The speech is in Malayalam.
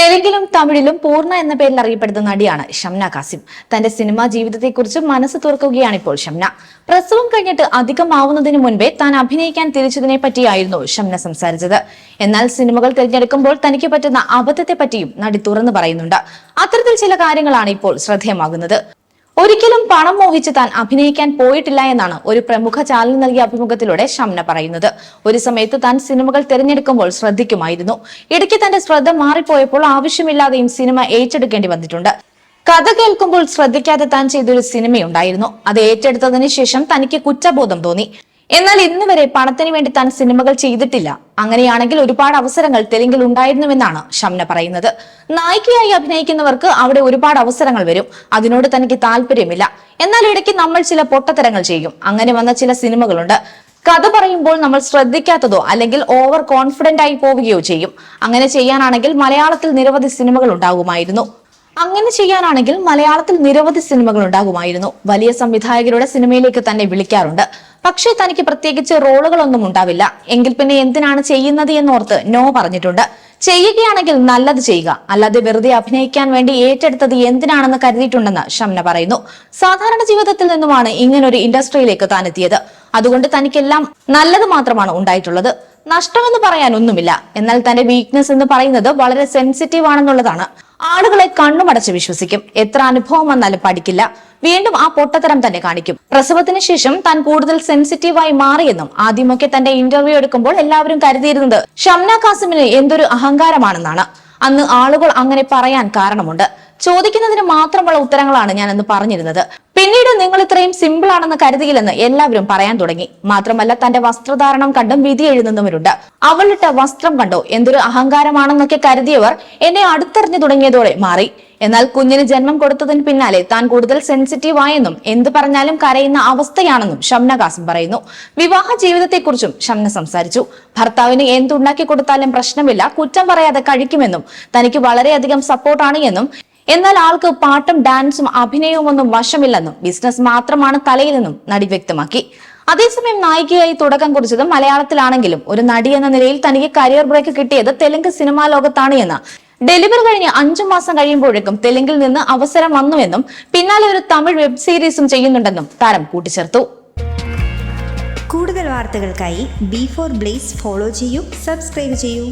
തെലുങ്കിലും തമിഴിലും പൂർണ എന്ന പേരിൽ അറിയപ്പെടുന്ന നടിയാണ് ഷംന കാസിം തന്റെ സിനിമാ ജീവിതത്തെക്കുറിച്ച് മനസ്സ് തുറക്കുകയാണ് ഇപ്പോൾ ഷംന. പ്രസവം കഴിഞ്ഞിട്ട് അധികമാവുന്നതിന് മുൻപേ താൻ അഭിനയിക്കാൻ തിരിച്ചതിനെ പറ്റിയായിരുന്നു ഷംന സംസാരിച്ചത്. എന്നാൽ സിനിമകൾ തിരഞ്ഞെടുക്കുമ്പോൾ തനിക്ക് പറ്റുന്ന അബദ്ധത്തെ പറ്റിയും നടി തുറന്നു പറയുന്നുണ്ട്. അത്തരത്തിൽ ചില കാര്യങ്ങളാണ് ഇപ്പോൾ ശ്രദ്ധേയമാകുന്നത്. ഒരിക്കലും പണം മോഹിച്ച് താൻ അഭിനയിക്കാൻ പോയിട്ടില്ല എന്നാണ് ഒരു പ്രമുഖ ചാനൽ നൽകിയ അഭിമുഖത്തിലൂടെ ഷംന പറയുന്നത്. ഒരു സമയത്ത് താൻ സിനിമകൾ തിരഞ്ഞെടുക്കുമ്പോൾ ശ്രദ്ധിക്കുമായിരുന്നു. ഇടയ്ക്ക് തന്റെ ശ്രദ്ധ മാറിപ്പോയപ്പോൾ ആവശ്യമില്ലാതെയും സിനിമ ഏറ്റെടുക്കേണ്ടി വന്നിട്ടുണ്ട്. കഥ കേൾക്കുമ്പോൾ ശ്രദ്ധിക്കാതെ താൻ ചെയ്തൊരു സിനിമയുണ്ടായിരുന്നു. അത് ഏറ്റെടുത്തതിന് ശേഷം തനിക്ക് കുറ്റബോധം തോന്നി. എന്നാൽ ഇന്ന് വരെ പണത്തിന് വേണ്ടി താൻ സിനിമകൾ ചെയ്തിട്ടില്ല. അങ്ങനെയാണെങ്കിൽ ഒരുപാട് അവസരങ്ങൾ തെലുങ്കിൽ ഉണ്ടായിരുന്നുവെന്നാണ് ഷംന പറയുന്നത്. നായികയായി അഭിനയിക്കുന്നവർക്ക് അവിടെ ഒരുപാട് അവസരങ്ങൾ വരും. അതിനോട് തനിക്ക് താല്പര്യമില്ല. എന്നാൽ ഇടയ്ക്ക് നമ്മൾ ചില പൊട്ടത്തരങ്ങൾ ചെയ്യും. അങ്ങനെ വന്ന ചില സിനിമകളുണ്ട്. കഥ പറയുമ്പോൾ നമ്മൾ ശ്രദ്ധിക്കാത്തതോ അല്ലെങ്കിൽ ഓവർ കോൺഫിഡന്റ് ആയി പോവുകയോ ചെയ്യും. അങ്ങനെ ചെയ്യാനാണെങ്കിൽ മലയാളത്തിൽ നിരവധി സിനിമകൾ ഉണ്ടാകുമായിരുന്നു. അങ്ങനെ ചെയ്യാനാണെങ്കിൽ മലയാളത്തിൽ നിരവധി സിനിമകൾ ഉണ്ടാകുമായിരുന്നു. വലിയ സംവിധായകരുടെ സിനിമയിലേക്ക് തന്നെ വിളിക്കാറുണ്ട്. പക്ഷേ തനിക്ക് പ്രത്യേകിച്ച് റോളുകളൊന്നും ഉണ്ടാവില്ല. എങ്കിൽ പിന്നെ എന്തിനാണ് ചെയ്യുന്നത് എന്നോർത്ത് നോ പറഞ്ഞിട്ടുണ്ട്. ചെയ്യുകയാണെങ്കിൽ നല്ലത് ചെയ്യുക. അല്ലാതെ വെറുതെ അഭിനയിക്കാൻ വേണ്ടി ഏറ്റെടുത്തത് എന്തിനാണെന്ന് കരുതിയിട്ടുണ്ടെന്ന് ഷംന പറയുന്നു. സാധാരണ ജീവിതത്തിൽ നിന്നുമാണ് ഇങ്ങനൊരു ഇൻഡസ്ട്രിയിലേക്ക് താൻ എത്തിയത്. അതുകൊണ്ട് തനിക്കെല്ലാം നല്ലത് മാത്രമാണ് ഉണ്ടായിട്ടുള്ളത്. നഷ്ടമെന്ന് പറയാൻ ഒന്നുമില്ല. എന്നാൽ തന്റെ വീക്ക്നെസ് എന്ന് പറയുന്നത് വളരെ സെൻസിറ്റീവ് ആണെന്നുള്ളതാണ്. ആളുകളെ കണ്ണുമടച്ച് വിശ്വസിക്കും. എത്ര അനുഭവം വന്നാലും പഠിക്കില്ല. വീണ്ടും ആ പൊട്ടത്തരം തന്നെ കാണിക്കും. പ്രസവത്തിന് ശേഷം താൻ കൂടുതൽ സെൻസിറ്റീവായി മാറിയെന്നും ആദ്യമൊക്കെ തന്റെ ഇന്റർവ്യൂ എടുക്കുമ്പോൾ എല്ലാവരും കരുതിയിരുന്നത് ഷംന കാസിമിന് എന്തൊരു അഹങ്കാരമാണെന്നാണ്. അന്ന് ആളുകൾ അങ്ങനെ പറയാൻ കാരണമുണ്ട്. ചോദിക്കുന്നതിന് മാത്രമുള്ള ഉത്തരങ്ങളാണ് ഞാൻ അന്ന് പറഞ്ഞിരുന്നത്. പിന്നീട് നിങ്ങൾ ഇത്രയും സിമ്പിൾ ആണെന്ന് കരുതിയില്ലെന്ന് എല്ലാവരും പറയാൻ തുടങ്ങി. മാത്രമല്ല തന്റെ വസ്ത്രധാരണം കണ്ടും വിധി എഴുതുന്നവരുണ്ട്. അവളിട്ട വസ്ത്രം കണ്ടോ? എന്തൊരു അഹങ്കാരമാണെന്നൊക്കെ കരുതിയവർ എന്നെ അടുത്തെറിഞ്ഞു തുടങ്ങിയതോടെ മാറി. എന്നാൽ കുഞ്ഞിന് ജന്മം കൊടുത്തതിന് പിന്നാലെ താൻ കൂടുതൽ സെൻസിറ്റീവ് ആയെന്നും എന്ത് പറഞ്ഞാലും കരയുന്ന അവസ്ഥയാണെന്നും ഷംന പറയുന്നു. വിവാഹ ജീവിതത്തെക്കുറിച്ചും ഷംന സംസാരിച്ചു. ഭർത്താവിന് എന്തുണ്ടാക്കി കൊടുത്താലും പ്രശ്നമില്ല കുറ്റം പറയാതെ കഴിക്കുമെന്നും തനിക്ക് വളരെയധികം സപ്പോർട്ടാണ് എന്നും എന്നാൽ ആൾക്ക് പാട്ടും ഡാൻസും അഭിനയവും ഒന്നും വശമില്ലെന്നും ബിസിനസ് മാത്രമാണ് തലയിലെന്നും നടി വ്യക്തമാക്കി. അതേസമയം നായികയായി തുടക്കം കുറിച്ചത് മലയാളത്തിലാണെങ്കിലും ഒരു നടി എന്ന നിലയിൽ തനിക്ക് കരിയർ ബ്രേക്ക് കിട്ടിയത് തെലുങ്ക് സിനിമാ ലോകത്താണ് എന്ന്. ഡെലിവറി കഴിഞ്ഞ് അഞ്ചു മാസം കഴിയുമ്പോഴേക്കും തെലുങ്കിൽ നിന്ന് അവസരം വന്നുവെന്നും പിന്നാലെ ഒരു തമിഴ് വെബ് സീരീസും ചെയ്യുന്നുണ്ടെന്നും താരം കൂട്ടിച്ചേർത്തു. കൂടുതൽ വാർത്തകൾക്കായി ബി ഫോർ ബ്ലേസ് ഫോളോ ചെയ്യൂ സബ്സ്ക്രൈബ് ചെയ്യൂ.